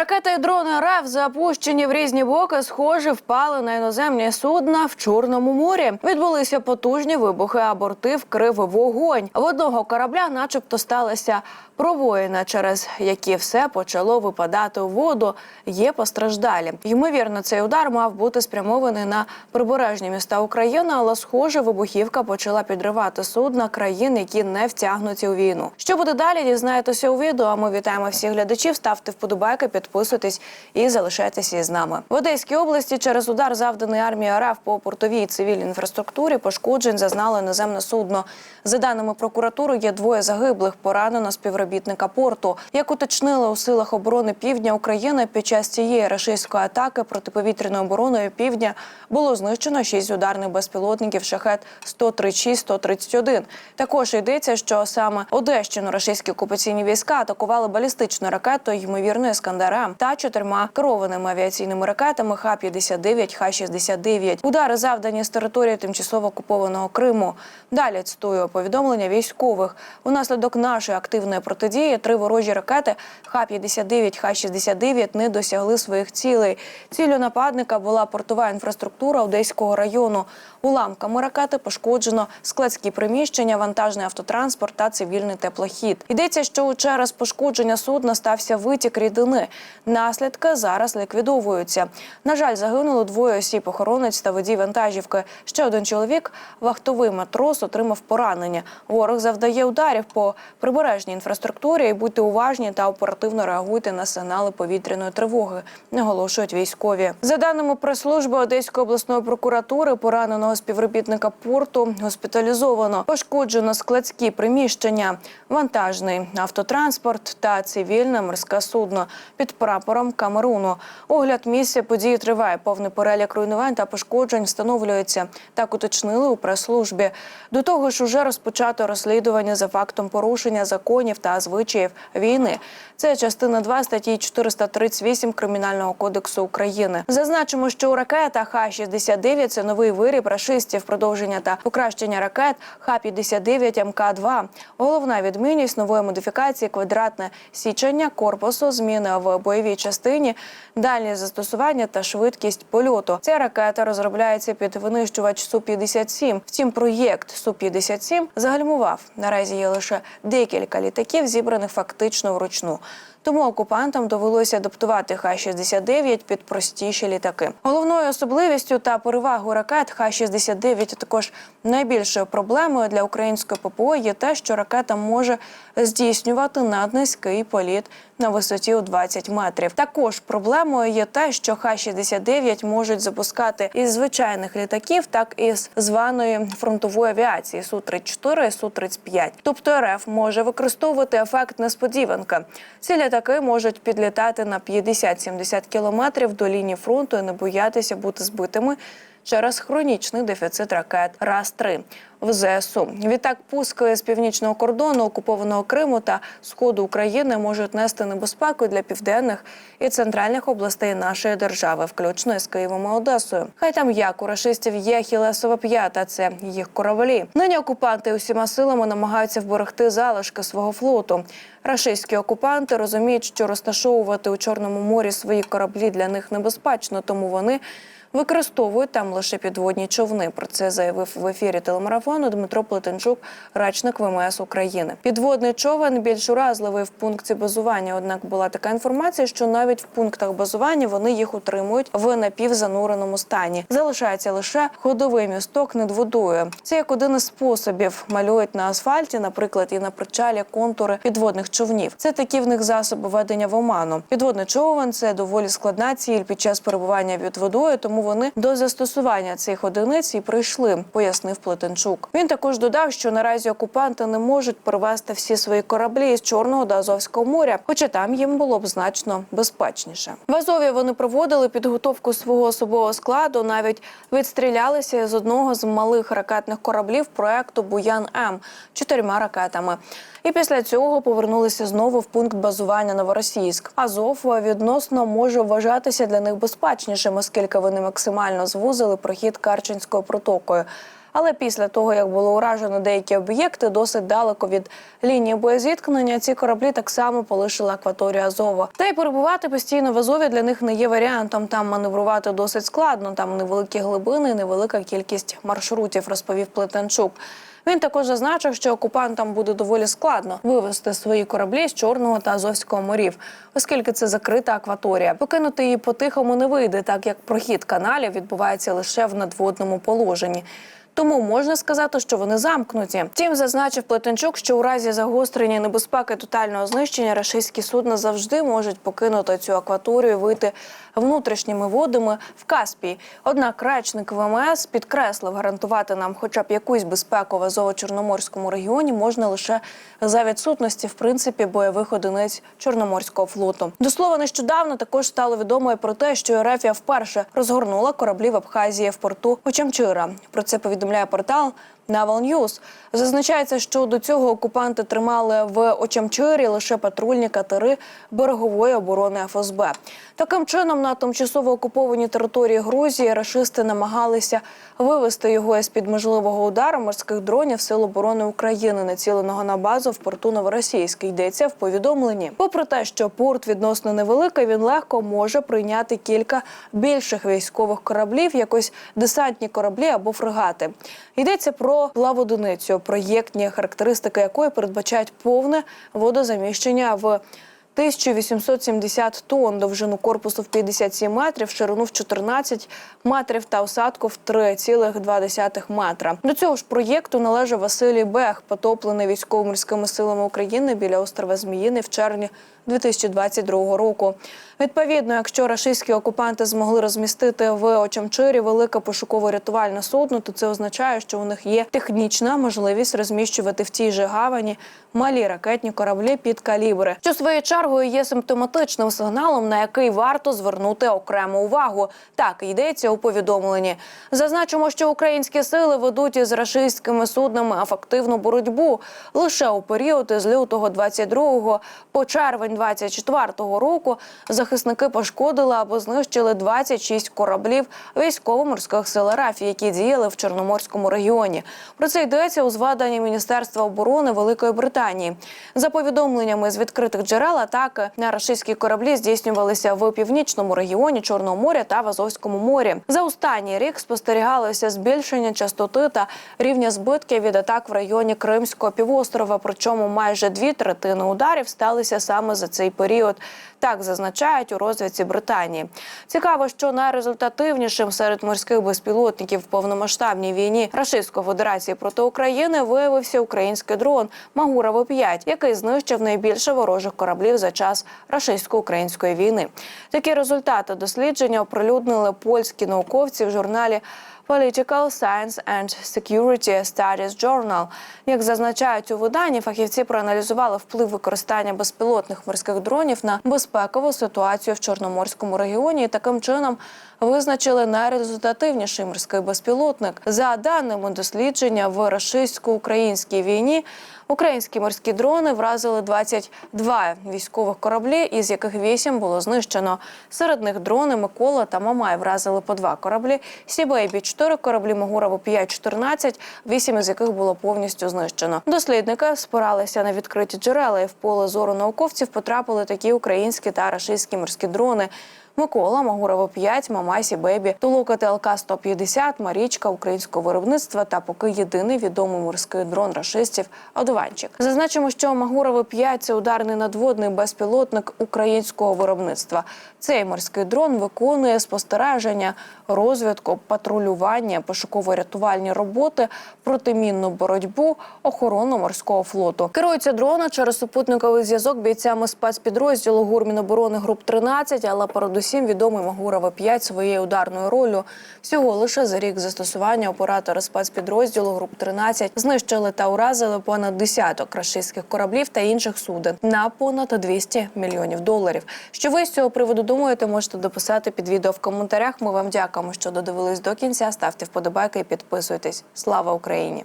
Ракети і дрони РФ запущені в різні боки, схоже, впали на іноземні судна в Чорному морі. Відбулися потужні вибухи, а борти вкрив вогонь. В одного корабля, начебто, сталися пробоїна, через які все почало випадати у воду. Є постраждалі. Ймовірно, цей удар мав бути спрямований на прибережні міста України, але схоже, вибухівка почала підривати судна країн, які не втягнуті у війну. Що буде далі? Дізнаєтеся у відео. А ми вітаємо всіх глядачів. Ставте вподобайки, підписуйтесь і залишайтеся із нами. В Одеській області через удар завданий армії РФ по портовій цивільній інфраструктурі пошкоджень зазнало іноземне судно. За даними прокуратури, є двоє загиблих, поранено співробітника порту. Як уточнили у силах оборони Півдня України, під час цієї рашистської атаки протиповітряною обороною Півдня було знищено шість ударних безпілотників шахет 136-131. Також йдеться, що саме Одещину рашистські окупаційні війська атакували балістичною ракетою, ймовірно, Іскандера та чотирма керованими авіаційними ракетами Х-59, Х-69. Удари завдані з території тимчасово окупованого Криму. Далі цитую повідомлення військових. Унаслідок нашої активної протидії три ворожі ракети Х-59, Х-69 не досягли своїх цілей. Ціллю нападника була портова інфраструктура Одеського району. Уламками ракети пошкоджено складські приміщення, вантажний автотранспорт та цивільний теплохід. Йдеться, що через пошкодження судна стався витік рідини. Наслідки зараз ліквідовуються. На жаль, загинуло двоє осіб, охоронець та водій вантажівки. Ще один чоловік, вахтовий матрос, отримав поранення. Ворог завдає ударів по прибережній інфраструктурі. І будьте уважні та оперативно реагуйте на сигнали повітряної тривоги. Наголошують військові. За даними прес-служби Одеської обласної прокуратури, пораненого співробітника порту госпіталізовано. Пошкоджено складські приміщення, вантажний автотранспорт та цивільне морське судно під прапором Камеруну. Огляд місця події триває. Повний перелік руйнувань та пошкоджень встановлюється. Так уточнили у прес-службі. До того ж, уже розпочато розслідування за фактом порушення законів та звичаїв війни. Це частина 2 статті 438 Кримінального кодексу України. Зазначимо, що у ракетах Х-69 – це новий виріб рашистів, продовження та покращення ракет Х-59 МК-2. Головна відмінність нової модифікації квадратне січення корпусу, зміни в бойовій частині, дальні застосування та швидкість польоту. Ця ракета розробляється під винищувач Су-57. Втім, проєкт Су-57 загальмував. Наразі є лише декілька літаків, зібраних фактично вручну. Тому окупантам довелося адаптувати Х-69 під простіші літаки. Головною особливістю та перевагою ракет Х-69, а також найбільшою проблемою для української ППО є те, що ракета може здійснювати наднизький політ на висоті у 20 метрів. Також проблемою є те, що Х-69 можуть запускати із звичайних літаків, так і з званої фронтової авіації Су-34 і Су-35. Тобто РФ може використовувати ефект несподіванка. Ці літаки можуть підлітати на 50-70 кілометрів до лінії фронту і не боятися бути збитими через хронічний дефіцит ракет РАС-3 в ЗСУ. Відтак пуски з північного кордону окупованого Криму та сходу України можуть нести небезпеку для південних і центральних областей нашої держави, включно із Києвом і Одесою. Хай там як у рашистів є хілесова п'ята, це їх кораблі. Нині окупанти усіма силами намагаються вберегти залишки свого флоту. Рашистські окупанти розуміють, що розташовувати у Чорному морі свої кораблі для них небезпечно, тому вони використовують там лише підводні човни. Про це заявив в ефірі телемарафону Дмитро Плетенчук, речник ВМС України. Підводний човен більш уразливий в пункті базування. Однак була така інформація, що навіть в пунктах базування вони їх утримують в напівзануреному стані. Залишається лише ходовий місток над водою. Це як один із способів малюють на асфальті, наприклад, і на причалі контури підводних човнів. Це такі в них засоби ведення в оману. Підводний човен це доволі складна ціль під час перебування під водою, тому вони до застосування цих одиниць і прийшли, пояснив Плетенчук. Він також додав, що наразі окупанти не можуть перевести всі свої кораблі із Чорного до Азовського моря, хоча там їм було б значно безпечніше. В Азові вони проводили підготовку свого особового складу, навіть відстрілялися з одного з малих ракетних кораблів проекту Буян М чотирма ракетами. І після цього повернулися знову в пункт базування Новоросійськ. Азов відносно може вважатися для них безпечнішим, оскільки вони максимально звузили прохід Карченською протокою. Але після того, як було уражено деякі об'єкти, досить далеко від лінії боєзіткнення, ці кораблі так само полишили акваторію Азова. Та й перебувати постійно в Азові для них не є варіантом. Там маневрувати досить складно. Там невеликі глибини, невелика кількість маршрутів, розповів Плетенчук. Він також зазначив, що окупантам буде доволі складно вивести свої кораблі з Чорного та Азовського морів, оскільки це закрита акваторія. Покинути її по-тихому не вийде, так як прохід каналів відбувається лише в надводному положенні. Тому можна сказати, що вони замкнуті. Втім, зазначив Плетенчук, що у разі загострення небезпеки тотального знищення рашистські судна завжди можуть покинути цю акваторію, і вийти внутрішніми водами в Каспій. Однак речник ВМС підкреслив, гарантувати нам, хоча б якусь безпеку в Азово-Чорноморському регіоні можна лише за відсутності в принципі бойових одиниць Чорноморського флоту. До слова, нещодавно також стало відомо про те, що Ерефія вперше розгорнула кораблі в Абхазії в порту Очамчира. Про це повідомляє портал Naval News. Зазначається, що до цього окупанти тримали в Очамчирі лише патрульні катери берегової оборони ФСБ. Таким чином, на тимчасово окупованій території Грузії рашисти намагалися вивести його із під можливого удару морських дронів Сил оборони України, націленого на базу в порту Новоросійський. Йдеться в повідомленні. Попри те, що порт відносно невеликий, він легко може прийняти кілька більших військових кораблів, якось десантні кораблі або фрегати. Йдеться про плаводиницю, проєктні характеристики якої передбачають повне водозаміщення в 1870 тонн, довжину корпусу в 57 метрів, ширину в 14 метрів та осадку в 3,2 метра. До цього ж проєкту належав Василій Бех, потоплений військово-морськими силами України біля острова Зміїни в червні 2022 року. Відповідно, якщо рашистські окупанти змогли розмістити в Очамчирі велике пошуково-рятувальне судно, то це означає, що у них є технічна можливість розміщувати в тій же гавані малі ракетні кораблі під калібри, що своєю чергою є симптоматичним сигналом, на який варто звернути окрему увагу. Так йдеться у повідомленні. Зазначимо, що українські сили ведуть із рашистськими суднами ефективну боротьбу лише у період із лютого 22 по червень 24 року. Захисники пошкодили або знищили 26 кораблів військово-морських сил РФ, які діяли в Чорноморському регіоні. Про це йдеться у зваданні Міністерства оборони Великої Британії. За повідомленнями з відкритих джерел, атаки на рашистські кораблі здійснювалися в північному регіоні Чорного моря та в Азовському морі. За останній рік спостерігалося збільшення частоти та рівня збитків від атак в районі Кримського півострова. Причому майже дві третини ударів сталися саме за цей період. Так зазначають у розвідці Британії. Цікаво, що найрезультативнішим серед морських безпілотників в повномасштабній війні Рашистської Федерації проти України виявився український дрон Магура 5 який знищив найбільше ворожих кораблів за час рашистсько-української війни. Такі результати дослідження оприлюднили польські науковці в журналі. Political Science and Security Studies Journal. Як зазначають у виданні, фахівці проаналізували вплив використання безпілотних морських дронів на безпекову ситуацію в Чорноморському регіоні і таким чином визначили найрезультативніший морський безпілотник. За даними дослідження в рашистсько-українській війні. Українські морські дрони вразили 22 військових кораблі, із яких 8 було знищено. Серед них дрони Микола та Мамай вразили по два кораблі. Сібейбі 4 кораблі Магурову 5-14, 8 із яких було повністю знищено. Дослідники спиралися на відкриті джерела і в поле зору науковців потрапили такі українські та рашистські морські дрони. Микола, Магурово 5, Мамасі Бебі, Тулука ТЛК 150, Марічка українського виробництва та поки єдиний відомий морський дрон рашистів Одуванчик. Зазначимо, що Магурово 5 – це ударний надводний безпілотник українського виробництва. Цей морський дрон виконує спостереження, розвідку, патрулювання, пошуково-рятувальні роботи, протимінну боротьбу, охорону морського флоту. Керується дрона через супутниковий зв'язок бійцями спецпідрозділу ГУР Міноборони груп 13, але передусім відомий Магурова 5 своєю ударною ролью. Всього лише за рік застосування оператори спецпідрозділу груп 13 знищили та уразили понад десяток рашистських кораблів та інших суден на понад 200 мільйонів доларів. Що ви з цього приводу думаєте, можете дописати під відео в коментарях. Ми вам дякуємо, що додивились до кінця. Ставте вподобайки і підписуйтесь. Слава Україні!